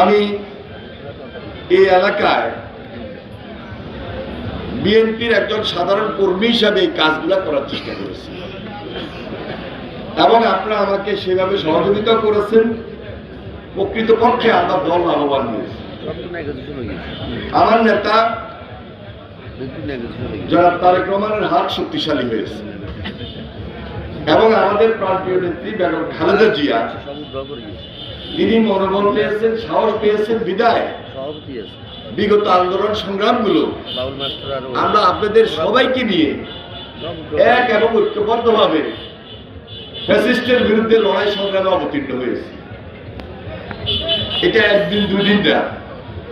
আমি এই এলাকায় বিএনপির একজন সাধারণ কর্মী হিসাবে এই কাজগুলো করার চেষ্টা করেছি। এবং আপনারা আমাকে সেভাবে সহযোগিতা করেছেন, প্রকৃতপক্ষে আমরা দল লাভবান হয়েছি। আমার নেতা জনাব তারেক রহমানের হাত শক্তিশালী হয়েছে। এবং আমাদের প্রান্তীয় নেত্রী বেগম খালেদা জিয়া তিনি মনোবল পেয়েছেন সাহস পেয়েছেন বিদায়। বিগত আন্দোলন সংগ্রামগুলো। আমরা আপনাদের সবাইকে নিয়ে এক এবং ঐক্যবদ্ধভাবে ফ্যাসিস্টের বিরুদ্ধে লড়াই সংগ্রামে অবতীর্ণ হয়েছে। এটা একদিন দুই দিন না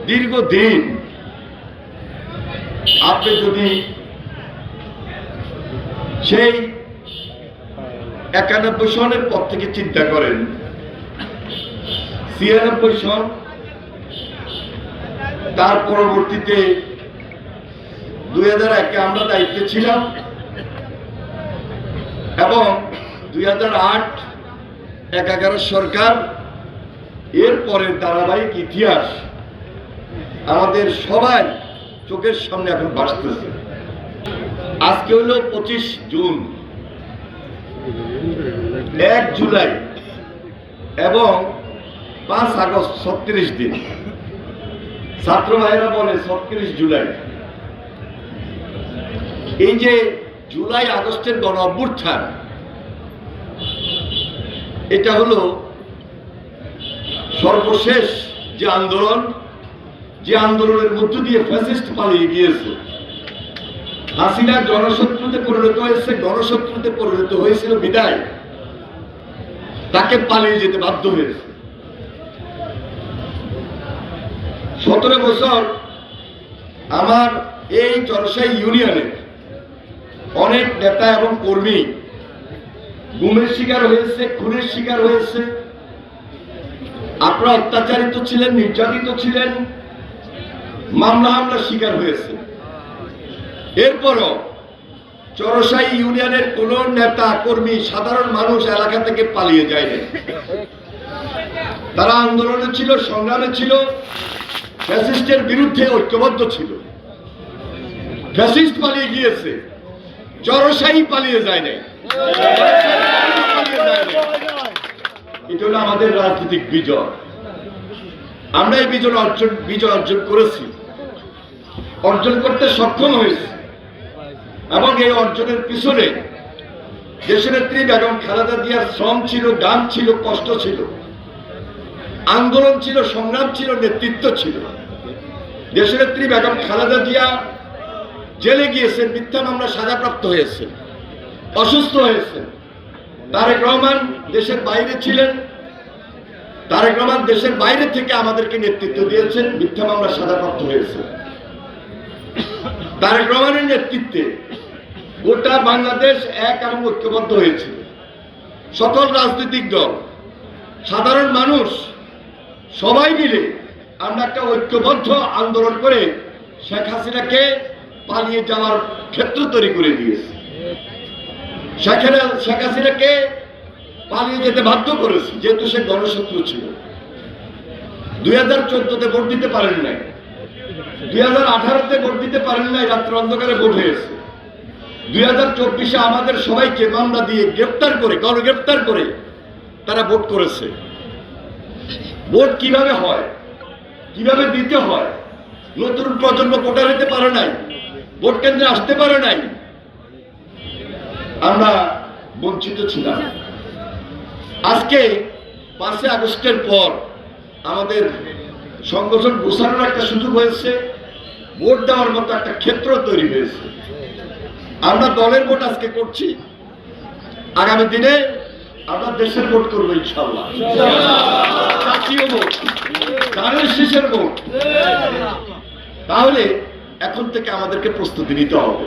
দীর্ঘদিন। আপনি যদি সেই একানব্বই সনের পর থেকে চিন্তা করেন ছিয়ানব্বই সন। তার পরবর্তীতে দুই হাজার একে আমরা দায়িত্বে ছিলাম এবং দুই হাজার আট এক এগারো সরকার, এর পরের ধারাবাহিক ইতিহাস আমাদের সবাই চোখের সামনে এখন বাঁচতেছে আজকে হলো পঁচিশ জুন। এক জুলাই এবং পাঁচ আগস্ট ছত্রিশ দিন। ছাত্র ভাইরা বলে ছত্রিশ জুলাই। এই যে জুলাই আগস্টের গণ অভ্যুত্থান, এটা হলো সর্বশেষ যে আন্দোলন, যে আন্দোলনের মধ্য দিয়ে ফ্যাসিস্ট পালিয়ে গিয়েছে। হাসিনা জনশত্রুতে পরিণত হয়েছে, গণশত্রুতে পরিণত হয়েছিল বিদায়। তাকে পালিয়ে যেতে বাধ্য হয়েছে। সতেরো বছর আমার এই চরসাই ইউনিয়নের অনেক নেতা এবং কর্মী গুমের শিকার হয়েছে, খুনের শিকার হয়েছে। আপনারা অত্যাচারিত ছিলেন, নির্যাতিত ছিলেন, মামলা হামলার শিকার হয়েছে। এরপরও চরসাই ইউনিয়নের কোন নেতা, কর্মী, সাধারণ মানুষ এলাকা থেকে পালিয়ে যায়নি। তারা আন্দোলনে ছিল, সংগ্রামে ছিল, ফ্যাসিস্টের বিরুদ্ধে ঐক্যবদ্ধ ছিল। ফ্যাসিস্ট পালিয়ে গিয়েছে চরসাই পালিয়ে যায় নাই। এটা হলো আমাদের রাজনৈতিক বিজয়। আমরা এই বিজয় অর্জন বিজয় অর্জন করেছি। অর্জন করতে সক্ষম হয়েছি। এবং এই অর্জনের পিছনে দেশনেত্রী বেগম খালেদা জিয়ার শ্রম ছিল গান ছিল, কষ্ট ছিল। আন্দোলন ছিল, সংগ্রাম ছিল, নেতৃত্ব ছিল। দেশনেত্রী বেগম খালেদা জিয়া জেলে গিয়েছেন, মিথ্যা মামলা সাজাপ্রাপ্ত হয়েছে, অসুস্থ হয়েছেন তারেক রহমান দেশের বাইরে ছিলেন। তারেক রহমান দেশের বাইরে থেকে আমাদেরকে নেতৃত্ব দিয়েছেন, মিথ্যা মামলা সাজাপ্রাপ্ত হয়েছে। তারেক রহমানের নেতৃত্বে গোটা বাংলাদেশ এক এবং ঐক্যবদ্ধ হয়েছিল। সকল রাজনৈতিক দল, সাধারণ মানুষ সবাই মিলে আমরা একটা ঐক্যবদ্ধ আন্দোলন করে শেখ হাসিনাকে পালিয়ে যাওয়ার ক্ষেত্র তৈরি করে দিয়েছে। শেখ হাসিনা- শেখ হাসিনাকে পালিয়ে যেতে বাধ্য করেছে, যেহেতু সে গণশত্রু ছিল। দুই হাজার চোদ্দতে ভোট দিতে পারেন নাই। দুই হাজার আঠারোতে ভোট দিতে পারেন নাই, রাত্র অন্ধকারে ভোট হয়েছে। দুই হাজার চব্বিশে আমাদের সবাইকে মামলা দিয়ে গ্রেপ্তার করে গণগ্রেপ্তার করে তারা ভোট করেছে। ভোট কীভাবে হয়? কীভাবে দিতে হয়? নতুন প্রজন্ম ভোটার নিতে পারে নাই। ভোট কেন্দ্রে আসতে পারে নাই। আমরা বঞ্চিত ছিলাম। আজকে পাঁচই আগস্টের পর আমাদের সংগঠন গোছানোর একটা সুযোগ হয়েছে। ভোট দেওয়ার মতো একটা ক্ষেত্র তৈরি হয়েছে। আমরা দলের ভোট আজকে করছি। আগামী দিনে আমরা দেশের ভোট করব ইনশাল্লাহ। জাতীয় ভোট। ধানের শীষের ভোট। তাহলে এখন থেকে আমাদেরকে প্রস্তুতি নিতে হবে।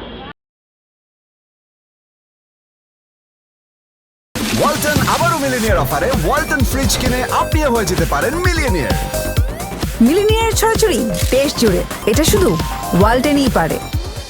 ওয়ালটন আবারও মিলিনিয়ার অফারে ওয়ালটন ফ্রিজ কিনে আপনিও হয়ে যেতে পারেন মিলিয়নিয়ার মিলিনিয়ার ছড়াছড়ি দেশ জুড়ে। এটা শুধু ওয়ালটেনই পারে।